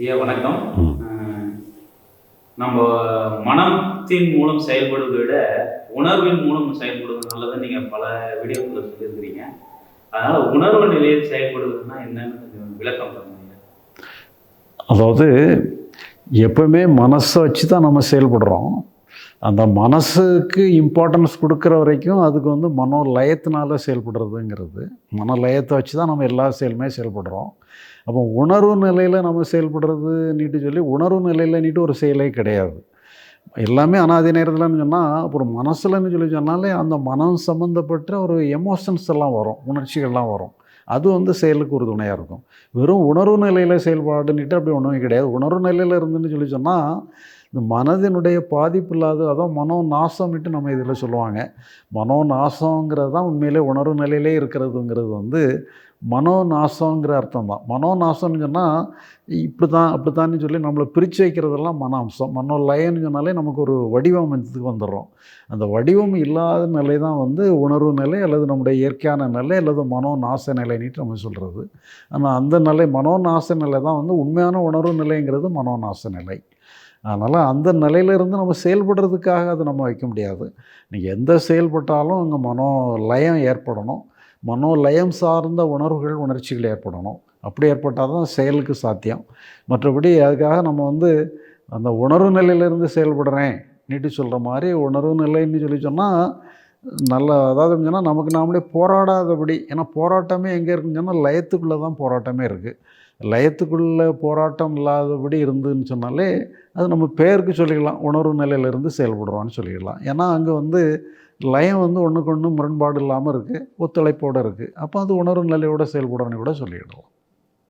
ஐயா வணக்கம். நம்ம மனத்தின் மூலம் செயல்படுவதை விட உணர்வின் மூலம் செயல்படுவது நல்லதுன்னு நீங்க பல வீடியோக்களை சொல்லியிருக்கிறீங்க. அதனால உணர்வு நிலையில் செயல்படுவதுன்னா என்னன்னு கொஞ்சம் விளக்கம் பண்ணுங்க அதாவது எப்பவுமே மனசை வச்சு தான் நம்ம செயல்படுறோம். அந்த மனசுக்கு இம்பார்ட்டன்ஸ் கொடுக்குற வரைக்கும் அதுக்கு வந்து மனோ லயத்தினால செயல்படுறதுங்கிறது. மன லயத்தை வச்சு தான் நம்ம எல்லா செயலுமே செயல்படுறோம். அப்போ உணர்வு நிலையில் நம்ம செயல்படுறது நீட்டு சொல்லி உணர்வு நிலையில் நீட்டு ஒரு செயலே கிடையாது. எல்லாமே அனாதி நேரத்தில்னு சொன்னால் அப்புறம் மனசுலன்னு சொல்லி சொன்னாலே அந்த மனம் சம்மந்தப்பட்ட ஒரு எமோஷன்ஸ் எல்லாம் வரும் உணர்ச்சிகள்லாம் வரும். அது வந்து செயலுக்கு ஒரு துணையாக இருக்கும். வெறும் உணர்வு நிலையில் செயல்பாடுன்னுட்டு அப்படி ஒன்றுமே கிடையாது. உணர்வு நிலையில் இருந்துன்னு சொல்லி சொன்னால் இந்த மனதினுடைய பாதிப்பு இல்லாத அதான் மனோ நாசம்ட்டு நம்ம இதில் சொல்லுவாங்க. மனோ நாசங்கிறது தான் உண்மையிலே உணர்வு நிலையிலே இருக்கிறதுங்கிறது வந்து மனோ நாசங்கிற அர்த்தம் தான். மனோ நாசம்னு சொன்னால் இப்படி தான் அப்படி தான் சொல்லி நம்மளை பிரித்து வைக்கிறதெல்லாம் மன அம்சம் மனோ லயன்னு சொன்னாலே நமக்கு ஒரு வடிவம் வந்துடுறோம். அந்த வடிவம் இல்லாத நிலை தான் வந்து உணர்வு நிலை அல்லது நம்முடைய இயற்கையான நிலை அல்லது மனோ நாச நிலைன்னுட்டு நம்ம சொல்கிறது ஆனால் அந்த நிலை மனோ நாச நிலை தான் வந்து உண்மையான உணர்வு நிலைங்கிறது மனோ நாச நிலை. அதனால் அந்த நிலையிலிருந்து நம்ம செயல்படுறதுக்காக அதை நம்ம வைக்க முடியாது. நீங்கள் எந்த செயல்பட்டாலும் அங்கே மனோ லயம் ஏற்படணும். மனோ லயம் சார்ந்த உணர்வுகள் உணர்ச்சிகள் ஏற்படணும். அப்படி ஏற்பட்டால் தான் செயலுக்கு சாத்தியம். மற்றபடி அதுக்காக நம்ம வந்து அந்த உணர்வு நிலையிலேருந்து செயல்படுறேன் நீட்டு சொல்கிற மாதிரி உணர்வு நிலைன்னு சொல்லி சொன்னால் நல்ல அதாவது சொன்னால் நமக்கு நாமளே போராடாதபடி ஏன்னா போராட்டமே எங்கே இருக்குன்னு சொன்னால் லயத்துக்குள்ளே தான் போராட்டமே இருக்குது லயத்துக்குள்ளே போராட்டம் இல்லாதபடி இருந்துன்னு சொன்னாலே அது நம்ம பேருக்கு சொல்லிக்கலாம் உணர்வு நிலையிலேருந்து செயல்படுறோம்னு சொல்லிக்கலாம் ஏன்னா அங்கே வந்து லயம் வந்து ஒன்றுக்கு ஒன்று முரண்பாடு இல்லாமல் இருக்குது ஒத்துழைப்போடு இருக்குது அப்போ அது உணர்வு நிலையோட செயல்படுறோன்னு கூட சொல்லிடலாம்.